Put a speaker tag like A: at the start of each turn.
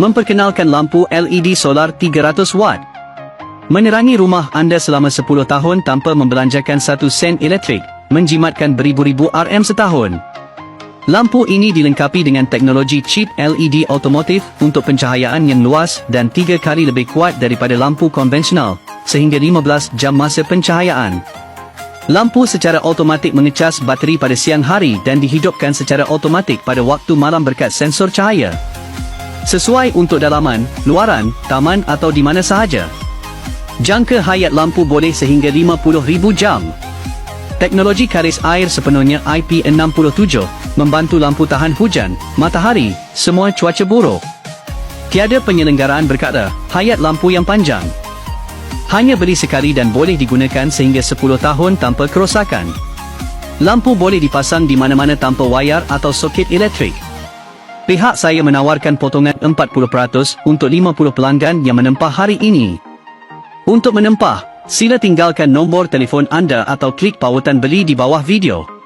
A: Memperkenalkan lampu LED solar 300 watt. Menerangi rumah anda selama 10 tahun tanpa membelanjakan 1 sen elektrik, menjimatkan beribu-ribu RM setahun. Lampu ini dilengkapi dengan teknologi chip LED otomotif untuk pencahayaan yang luas dan 3 kali lebih kuat daripada lampu konvensional, sehingga 15 jam masa pencahayaan. Lampu secara automatik mengecas bateri pada siang hari dan dihidupkan secara automatik pada waktu malam berkat sensor cahaya. Sesuai untuk dalaman, luaran, taman atau di mana sahaja. Jangka hayat lampu boleh sehingga 50,000 jam. Teknologi karis air sepenuhnya IP67 membantu lampu tahan hujan, matahari, semua cuaca buruk. Tiada penyelenggaraan berkata, hayat lampu yang panjang. Hanya beli sekali dan boleh digunakan sehingga 10 tahun tanpa kerosakan. Lampu boleh dipasang di mana-mana tanpa wayar atau soket elektrik. Pihak saya menawarkan potongan 40% untuk 50 pelanggan yang menempah hari ini. Untuk menempah, sila tinggalkan nombor telefon anda atau klik pautan beli di bawah video.